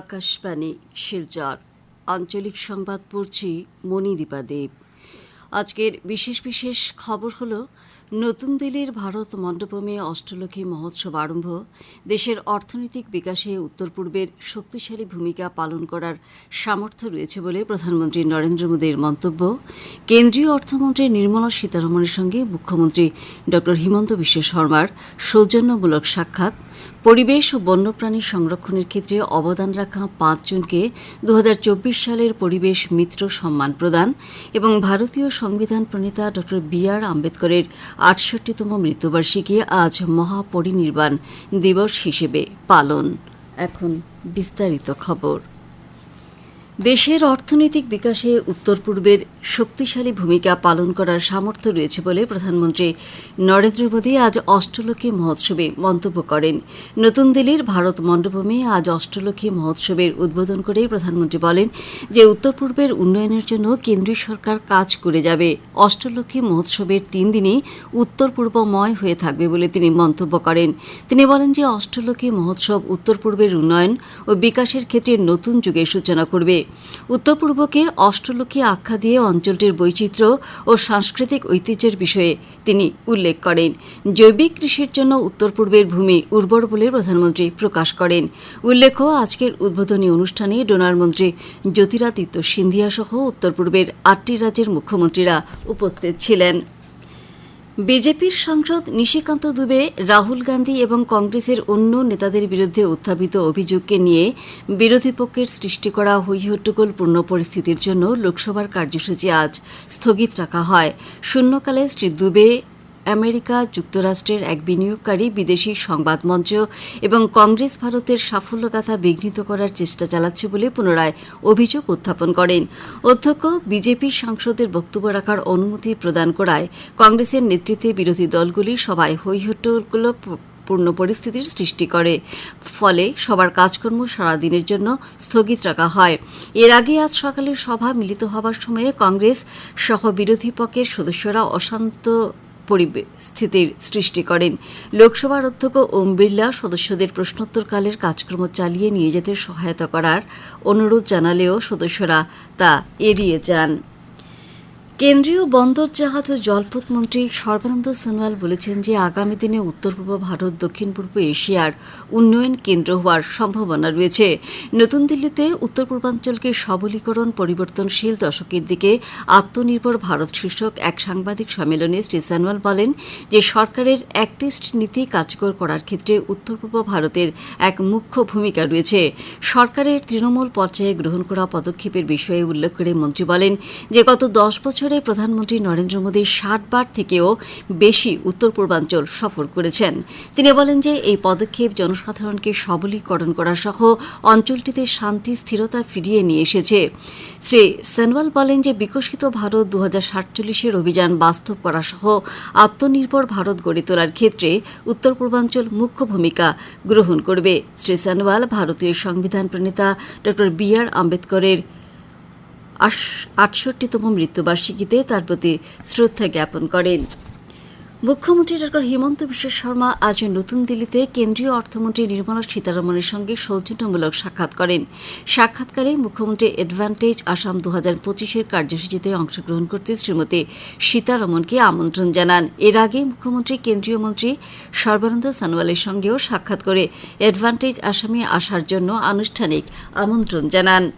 আকাশবাণী, শিলচর। আঞ্চলিক সংবাদ পড়ছি মণিদীপা দেব। আজকের বিশেষ বিশেষ খবর হল, নতুন দিল্লির ভারত মণ্ডপমে অষ্টলক্ষী মহোৎসব আরম্ভ। দেশের অর্থনৈতিক বিকাশে উত্তর পূর্বের শক্তিশালী ভূমিকা পালন করার সামর্থ্য রয়েছে বলে প্রধানমন্ত্রী নরেন্দ্র মোদীর মন্তব্য। কেন্দ্রীয় অর্থমন্ত্রী নির্মলা সীতারমণের সঙ্গে মুখ্যমন্ত্রী ড হিমন্ত বিশ্ব শর্মার সৌজন্যমূলক সাক্ষাৎ। পরিবেশ ও বন্যপ্রাণী সংরক্ষণের ক্ষেত্রে অবদান রাখা পাঁচজনকে দু হাজার চব্বিশ সালের পরিবেশ মিত্র সম্মান প্রদান এবং ভারতীয় সংবিধান প্রণেতা ড. বি আর আম্বেদকরের আটষট্টিতম মৃত্যুবার্ষিকী আজ মহাপরিনির্বাণ দিবস হিসেবে পালন। এখন বিস্তারিত খবর। দেশের অর্থনৈতিক বিকাশে উত্তর পূর্বের শক্তিশালী ভূমিকা পালন করার সামর্থ্য রয়েছে বলে প্রধানমন্ত্রী নরেন্দ্র মোদী আজ অষ্টলক্ষী মহোৎসবে মন্তব্য করেন। নতুন দিল্লির ভারত মণ্ডপমে আজ অষ্টলক্ষী মহোৎসবের উদ্বোধন করে প্রধানমন্ত্রী বলেন যে উত্তর পূর্বের উন্নয়নের জন্য কেন্দ্রীয় সরকার কাজ করে যাবে। অষ্টলক্ষী মহোৎসবের তিন দিনই উত্তর পূর্বময় হয়ে থাকবে বলে তিনি মন্তব্য করেন। তিনি বলেন যে অষ্টলক্ষী মহোৎসব উত্তর পূর্বের উন্নয়ন ও বিকাশের ক্ষেত্রে নতুন যুগের সূচনা করবে। উত্তর পূর্বকে অষ্টলক্ষী আখ্যা দিয়ে অঞ্চলটির বৈচিত্র্য ও সাংস্কৃতিক ঐতিহ্যের বিষয়ে তিনি উল্লেখ করেন। জৈবিক কৃষির জন্য উত্তর পূর্বের ভূমি উর্বর বলে প্রধানমন্ত্রী প্রকাশ করেন। উল্লেখ্য, আজকের উদ্বোধনী অনুষ্ঠানে ডোনার মন্ত্রী জ্যোতিরাদিত্য সিন্ধিয়া সহ উত্তর পূর্বের আটটি রাজ্যের মুখ্যমন্ত্রীরা উপস্থিত ছিলেন। বিজেপির সাংসদ নিশিকান্ত দুবে, রাহুল গান্ধী এবং কংগ্রেসের অন্য নেতাদের বিরুদ্ধে উত্থাপিত অভিযোগকে নিয়ে বিরোধী পক্ষের সৃষ্টি করা হৈহট্টগোলপূর্ণ পরিস্থিতির জন্য লোকসভার কার্যসূচী আজ স্থগিত রাখা হয়। শূন্যকালে শ্রী দুবে আমেরিকা, যুক্তরাষ্ট্রের এক বিনিয়োগকারী বিদেশি সংবাদ মঞ্চ এবং কংগ্রেস ভারতের সাফল্যগাথা বিঘ্নিত করার চেষ্টা চালাচ্ছে বলে পুনরায় অভিযোগ উত্থাপন করেন। অধ্যক্ষ, বিজেপি সাংসদের বক্তব্য রাখার অনুমতি প্রদান করায় কংগ্রেসের নেতৃত্বে বিরোধী দলগুলি সভায় হৈহট্টগুলো পূর্ণ পরিস্থিতির সৃষ্টি করে। ফলে সবার কাজকর্ম সারাদিনের জন্য স্থগিত রাখা হয়। এর আগে আজ সকালে সভা মিলিত হবার সময়ে কংগ্রেস সহ বিরোধী পক্ষের সদস্যরা অশান্ত পরিস্থিতির সৃষ্টি করেন। লোকসভার অধ্যক্ষ ওম বিড়লা সদস্যদের প্রশ্নোত্তরকালের কাজকর্ম চালিয়ে নিয়ে যেতে সহায়তা করার অনুরোধ জানালেও সদস্যরা তা এড়িয়ে যান। কেন্দ্রীয় বন্দর জাহাজ ও জলপথ মন্ত্রী সর্বানন্দ সোনোয়াল বলেছেন যে আগামী দিনে উত্তর পূর্ব ভারত, দক্ষিণ পূর্ব এশিয়ার উন্নয়ন কেন্দ্র হওয়ার সম্ভাবনা রয়েছে। নতুন দিল্লিতে উত্তর পূর্বাঞ্চলকে সবলীকরণ, পরিবর্তনশীল দশকের দিকে আত্মনির্ভর ভারত শীর্ষক এক সাংবাদিক সম্মেলনে শ্রী সোনোয়াল বলেন যে সরকারের অ্যাক্টিস্ট নীতি কার্যকর করার ক্ষেত্রে উত্তর পূর্ব ভারতের এক মুখ্য ভূমিকা রয়েছে। সরকারের তৃণমূল পর্যায়ে গ্রহণ করা পদক্ষেপের বিষয়ে উল্লেখ করে মন্ত্রী বলেন যে গত দশ বছর বছরে প্রধানমন্ত্রী নরেন্দ্র মোদী ষাটবার থেকেও বেশি উত্তর পূর্বাঞ্চল সফর করেছেন। তিনি বলেন যে, এই পদক্ষেপ জনসাধারণকে সবলীকরণ করা সহ অঞ্চলটিতে শান্তি, স্থিরতা ফিরিয়ে নিয়ে এসেছে। শ্রী সেনওয়াল বলেন যে, বিকশিত ভারত দু সাতচল্লিশের অভিযান বাস্তব করা সহ আত্মনির্ভর ভারত গড়ে তোলার ক্ষেত্রে উত্তর পূর্বাঞ্চল মুখ্য ভূমিকা গ্রহণ করবে। শ্রী সেনওয়াল, ভারতীয় সংবিধান প্রণেতা ড বি আর আম্বেদকরের আটষট্টিতম মৃত্যুবার্ষিকীতে তার প্রতি শ্রদ্ধা জ্ঞাপন করেন। মুখ্যমন্ত্রী ডক্টর হিমন্ত বিশ্ব শর্মা আজ নতুন দিল্লিতে কেন্দ্রীয় অর্থমন্ত্রী নির্মলা সীতারমণের সঙ্গে সৌজন্যমূলক সাক্ষাৎ করেন। সাক্ষাৎকালে মুখ্যমন্ত্রী অ্যাডভান্টেজ আসাম দু হাজার পঁচিশের কার্যসূচিতে অংশগ্রহণ করতে শ্রীমতী সীতারমণকে আমন্ত্রণ জানান। এর আগে মুখ্যমন্ত্রী, কেন্দ্রীয় মন্ত্রী সর্বানন্দ সানোয়ালের সঙ্গেও সাক্ষাৎ করে অ্যাডভান্টেজ আসামে আসার জন্য আনুষ্ঠানিক আমন্ত্রণ জানান।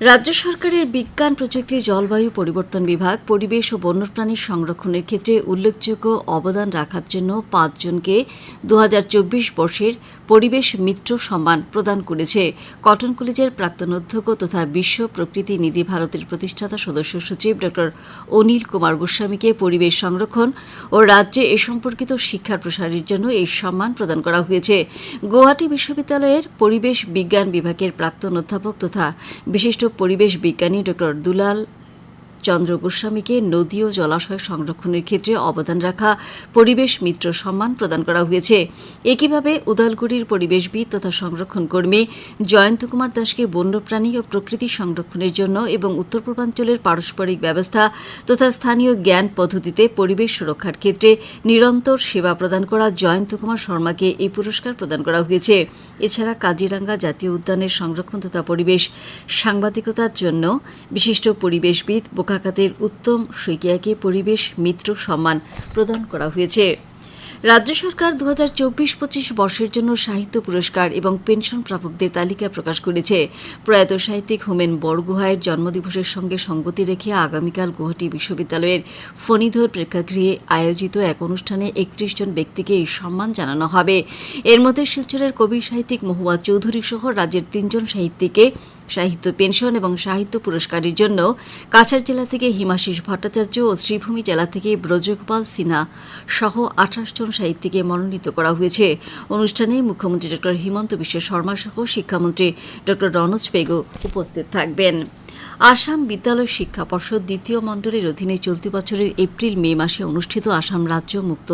রাজ্য সরকারের বিজ্ঞান, প্রযুক্তি, জলবায়ু পরিবর্তন বিভাগ, পরিবেশ ও বন্যপ্রাণী সংরক্ষণের ক্ষেত্রে উল্লেখযোগ্য অবদান রাখার জন্য পাঁচজনকে দু হাজার চব্বিশ বর্ষের পরিবেশ মিত্র সম্মান প্রদান করেছে। কটন কলেজের প্রাক্তন অধ্যক্ষ তথা বিশ্ব প্রকৃতি নিধি ভারতের প্রতিষ্ঠাতা সদস্য সচিব ড. অনিল কুমার গোস্বামীকে পরিবেশ সংরক্ষণ ও রাজ্যে এ সম্পর্কিত শিক্ষার প্রসারের জন্য এই সম্মান প্রদান করা হয়েছে। গুয়াহাটি বিশ্ববিদ্যালয়ের পরিবেশ বিজ্ঞান বিভাগের প্রাক্তন অধ্যাপক তথা বিশিষ্ট পরিবেশ বিজ্ঞানী ডক্টর দুলাল চন্দ্র গোস্বামীকে নদী ও জলাশয় সংরক্ষণের ক্ষেত্রে অবদান রাখা পরিবেশ মিত্র সম্মান প্রদান করা হয়েছে। একইভাবে উদালগুড়ির পরিবেশবিদ তথা সংরক্ষণ কর্মী জয়ন্ত কুমার দাসকে বন্যপ্রাণী ও প্রকৃতি সংরক্ষণের জন্য এবং উত্তর পূর্বাঞ্চলের পারস্পরিক ব্যবস্থা তথা স্থানীয় জ্ঞান পদ্ধতিতে পরিবেশ সুরক্ষার ক্ষেত্রে নিরন্তর সেবা প্রদান করা জয়ন্ত কুমার শর্মাকে এই পুরস্কার প্রদান করা হয়েছে। এছাড়া কাজিরাঙ্গা জাতীয় উদ্যানের সংরক্ষণ তথা পরিবেশ সাংবাদিকতার জন্য বিশিষ্ট পরিবেশবিদ বোকাকাতের উত্তম শইকিয়াকে পরিবেশ, মিত্র, সম্মান প্রদান করা হয়েছে। রাজ্য সরকার দু হাজার চব্বিশ পঁচিশ বর্ষের জন্য সাহিত্য পুরস্কার এবং পেনশন প্রাপকদের তালিকা প্রকাশ করেছে। প্রয়াত সাহিত্যিক হোমেন বড়গুহায়ের জন্মদিবসের সঙ্গে সঙ্গতি রেখে আগামীকাল গুয়াহাটি বিশ্ববিদ্যালয়ের ফণিধর প্রেক্ষাগৃহে আয়োজিত এক অনুষ্ঠানে একত্রিশ জন ব্যক্তিকে এই সম্মান জানানো হবে। এর মধ্যে শিলচরের কবি সাহিত্যিক মহুয়া চৌধুরী সহ রাজ্যের তিনজন সাহিত্যিককে সাহিত্য পেনশন এবং সাহিত্য পুরস্কারের জন্য কাছাড় জেলা থেকে হিমাশিস ভট্টাচার্য ও শ্রীভূমি জেলা থেকে ব্রজগোপাল সিনহা সহ আঠাশ জন সাহিত্যিকে মনোনীত করা হয়েছে। অনুষ্ঠানে মুখ্যমন্ত্রী ডক্টর হিমন্ত বিশ্ব শর্মা সহ শিক্ষামন্ত্রী ডক্টর রনজ পেগু উপস্থিত থাকবেন। আসাম বিদ্যালয় শিক্ষা পর্ষদ দ্বিতীয় মণ্ডলের অধীনে চলতি বছরের এপ্রিল মে মাসে অনুষ্ঠিত আসাম রাজ্য মুক্ত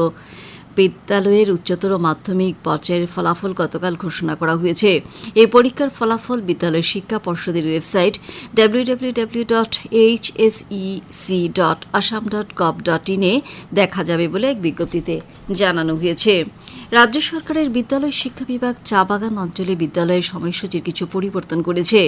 বিদ্যালয়ের উচ্চতর মাধ্যমিক পর্যায়ের ফলাফল গতকাল ঘোষণা করা হয়েছে। এই পরীক্ষার ফলাফল বিদ্যালয় শিক্ষা পর্ষদের website W W W dot HSEC dot Assam dot dot ইনে দেখা যাবে বলে এক বিজ্ঞপ্তিতে জানানো হয়েছে। রাজ্য সরকারের বিদ্যালয় শিক্ষা বিভাগ চা বাগান অঞ্চলে বিদ্যালয়ের সময়সূচির কিছু পরিবর্তন করেছে।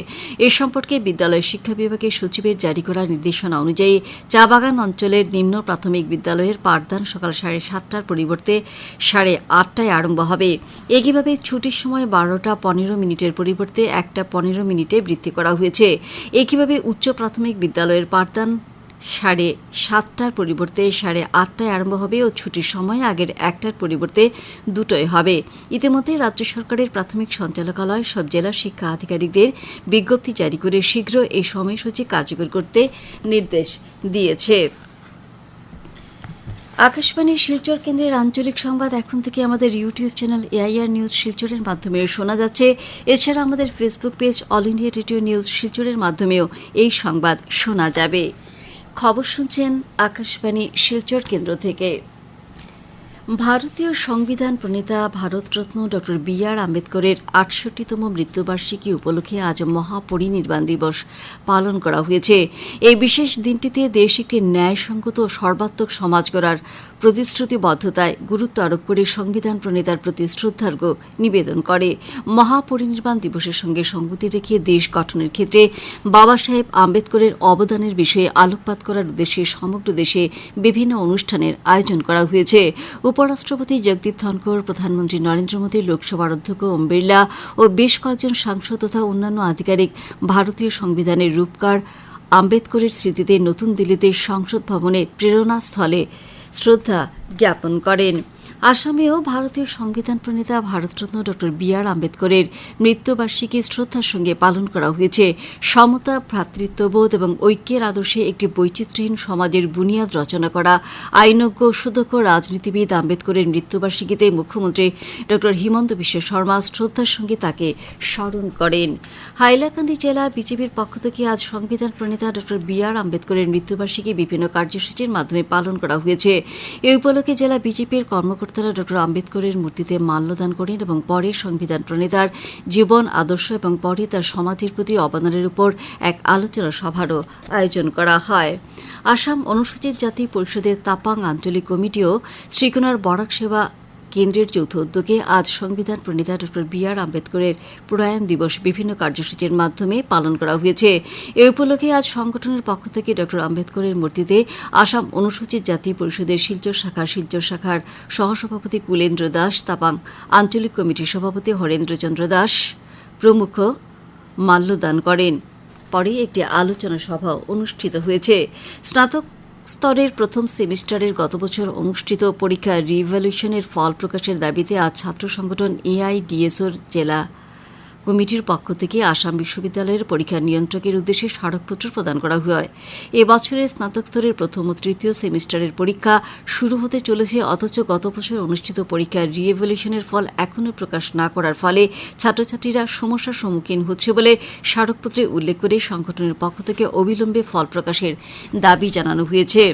এ সম্পর্কে বিদ্যালয় শিক্ষা বিভাগের সচিবের জারি করা নির্দেশনা অনুযায়ী চা বাগান অঞ্চলের নিম্ন প্রাথমিক বিদ্যালয়ের পাঠদান সকাল সাড়ে সাতটার পরিবর্তে সাড়ে আটটায় আরম্ভ হবে। একইভাবে ছুটির সময় বারোটা পনেরো মিনিটের পরিবর্তে একটা পনেরো মিনিটে বৃদ্ধি করা হয়েছে। একইভাবে উচ্চ প্রাথমিক বিদ্যালয়ের পাঠদান সাড়ে সাতটার পরিবর্তে সাড়ে আটটায় আরম্ভ হবে ও ছুটির সময় আগের একটার পরিবর্তে দুটোই হবে। ইতিমধ্যে রাজ্য সরকারের প্রাথমিক সঞ্চালকালয়, সব জেলার শিক্ষা আধিকারিকদের বিজ্ঞপ্তি জারি করে শীঘ্র এই সময়সূচি কার্যকর করতে নির্দেশ দিয়েছে। আকাশবাণী শিলচর কেন্দ্রের আঞ্চলিক সংবাদ এখন থেকে আমাদের ইউটিউব চ্যানেল এআইআর নিউজ শিলচরের মাধ্যমে শোনা যাচ্ছে। এছাড়া আমাদের Facebook page all India radio news শিলচরের মাধ্যমেও এই সংবাদ শোনা যাবে। খবর শুনছেন আকাশবাণী শিলচর কেন্দ্র থেকে। ভারতীয় সংবিধান প্রণেতা ভারতরত্ন ডক্টর বি আর আম্বেদকরের আটষট্টিতম মৃত্যুবার্ষিকী উপলক্ষে আজ মহাপরিনির্বাণ দিবস পালন করা হয়েছে। এই বিশেষ দিনটিতে দেশ একটি ন্যায়সঙ্গত ও সর্বাত্মক সমাজ গড়ার প্রতিশ্রুতিবদ্ধতায় গুরুত্ব আরোপ করে সংবিধান প্রণেতার প্রতি শ্রদ্ধার্ঘ নিবেদন করে। মহাপরিনির্বাণ দিবসের সঙ্গে সঙ্গতি রেখে দেশ গঠনের ক্ষেত্রে বাবা সাহেব আম্বেদকরের অবদানের বিষয়ে আলোকপাত করার উদ্দেশ্যে সমগ্র দেশে বিভিন্ন অনুষ্ঠানের আয়োজন করা হয়েছে। উপরাষ্ট্রপতি জগদীপ ধনকর প্রধানমন্ত্রী নরেন্দ্র মোদী লোকসভার অধ্যক্ষ ওম বিড়লা ও বেশ কয়েকজন সাংসদ তথা অন্যান্য আধিকারিক ভারতীয় সংবিধানের রূপকার আম্বেদকরের স্মৃতিতে নতুন দিল্লিতে সংসদ ভবনে প্রেরণাস্থলে শ্রদ্ধা জ্ঞাপন করেন। আসামেও ভারতীয় সংবিধান প্রণেতা ভারতরত্ন ডক্টর বি আর আম্বেদকরের মৃত্যুবার্ষিকী শ্রদ্ধার সঙ্গে পালন করা হয়েছে। সমতা, ভ্রাতৃত্ববোধ এবং ঐক্যের আদর্শে একটি বৈচিত্র্যহীন সমাজের বুনিয়াদ রচনা করা। আইনজ্ঞ সুদক্ষ রাজনীতিবিদ আম্বেদকরের মৃত্যুবার্ষিকীতে মুখ্যমন্ত্রী ডক্টর হিমন্ত বিশ্ব শর্মা শ্রদ্ধার সঙ্গে তাকে স্মরণ করেন। হাইলাকান্দি জেলা বিজেপির পক্ষ থেকে আজ সংবিধান প্রণেতা ডক্টর বি আর আম্বেদকরের মৃত্যুবার্ষিকী বিভিন্ন কার্যসূচির মাধ্যমে পালন করা হয়েছে। এই উপলক্ষে জেলা বিজেপির কর্মকর্তারা ডক্টর আম্বেদকরের মূর্তিতে মাল্যদান করেন এবং পরে সংবিধান প্রণেতার জীবন, আদর্শ এবং পরে তার সমাজের প্রতি অবদানের উপর এক আলোচনা সভারও আয়োজন করা হয়। আসাম অনুসূচিত জাতি পরিষদের তাপাং আঞ্চলিক কমিটিও শ্রীকোনার বরাক সেবা কেন্দ্রের যৌথ উদ্যোগে আজ সংবিধান প্রণেতা ডক্টর বি আর আম্বেদকরের প্রয়াণ দিবস বিভিন্ন কার্যসূচির মাধ্যমে পালন করা হয়েছে। এ উপলক্ষে আজ সংগঠনের পক্ষ থেকে ডক্টর আম্বেদকরের মূর্তিতে আসাম অনুসূচিত জাতি পরিষদের শিলচর শাখার শিলচর শাখার সহসভাপতি কুলেন্দ্র দাস, তাপাং আঞ্চলিক কমিটির সভাপতি হরেন্দ্রচন্দ্র দাস প্রমুখ মাল্যদান করেন। পরে একটি আলোচনা সভা অনুষ্ঠিত হয়েছে। স্নাতক স্তরের প্রথম সেমিস্টারের গত বছর অনুষ্ঠিত পরীক্ষা রিভলিউশনের ফল প্রকাশের দাবিতে আজ ছাত্র সংগঠন এআইডিএসওর জেলা কমিটির পক্ষ থেকে আসাম বিশ্ববিদ্যালয়ের পরীক্ষা নিয়ন্ত্রকের উদ্দেশ্যে স্মারকপত্র প্রদান করা হয়। এ বছরের স্নাতক স্তরের প্রথম ও তৃতীয় সেমিস্টারের পরীক্ষা শুরু হতে চলেছে, অথচ গত বছর অনুষ্ঠিত পরীক্ষার রিএভলিউশনের ফল এখনও প্রকাশ না করার ফলে ছাত্রছাত্রীরা সমস্যার সম্মুখীন হচ্ছে বলে স্মারকপত্রে উল্লেখ করে সংগঠনের পক্ষ থেকে অবিলম্বে ফল প্রকাশের দাবি জানানো হয়েছে।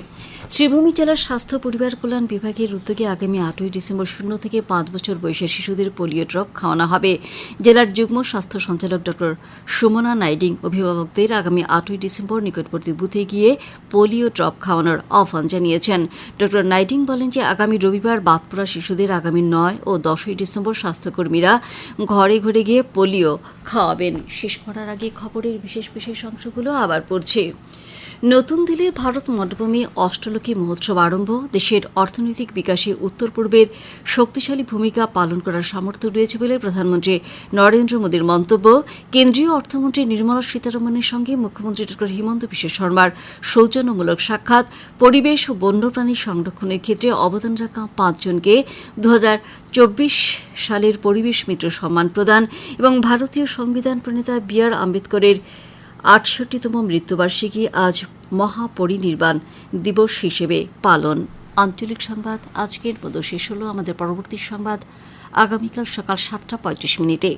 শ্রীভূমি জেলার স্বাস্থ্য, পরিবার কল্যাণ বিভাগের উদ্যোগে আগামী আটই ডিসেম্বর শূন্য থেকে পাঁচ বছর বয়সের শিশুদের পোলিও ড্রপ খাওয়ানো হবে। জেলার যুগ্ম স্বাস্থ্য সঞ্চালক ডক্টর সুমনা নাইডিং অভিভাবকদের আগামী আটই ডিসেম্বর নিকটবর্তী বুথে গিয়ে পোলিও ড্রপ খাওয়ানোর আহ্বান জানিয়েছেন। ডক্টর নাইডিং বলেন যে, আগামী রবিবার বাদপড়া শিশুদের আগামী নয় ও দশই ডিসেম্বর স্বাস্থ্যকর্মীরা ঘরে ঘরে গিয়ে পোলিও খাওয়াবেন। শেষ করার আগে খবরের বিশেষ বিশেষ অংশগুলো আবার পড়ছে। নতুন দিল্লির ভারত মণ্ডপমে অষ্টলকী মহোৎসব আরম্ভ। দেশের অর্থনৈতিক বিকাশে উত্তর পূর্বের শক্তিশালী ভূমিকা পালন করার সামর্থ্য রয়েছে বলে প্রধানমন্ত্রী নরেন্দ্র মোদীর মন্তব্য। কেন্দ্রীয় অর্থমন্ত্রী নির্মলা সীতারমণের সঙ্গে মুখ্যমন্ত্রী ডক্টর হিমন্ত বিশ্ব শর্মার সৌজন্যমূলক সাক্ষাৎ। পরিবেশ ও বন্যপ্রাণী সংরক্ষণের ক্ষেত্রে অবদান রাখা পাঁচজনকে দু হাজার চব্বিশ সালের পরিবেশ মিত্র সম্মান প্রদান এবং ভারতীয় সংবিধান প্রণেতা বি আর আম্বেদকরের আটষট্টিতম মৃত্যুবার্ষিকী আজ মহাপরিনির্বাণ দিবস হিসেবে পালন। আঞ্চলিক সংবাদ, আজকের মতো শেষ হলো। আমাদের পরবর্তী সংবাদ আগামীকাল সকাল সাতটা পঁয়ত্রিশ মিনিটে।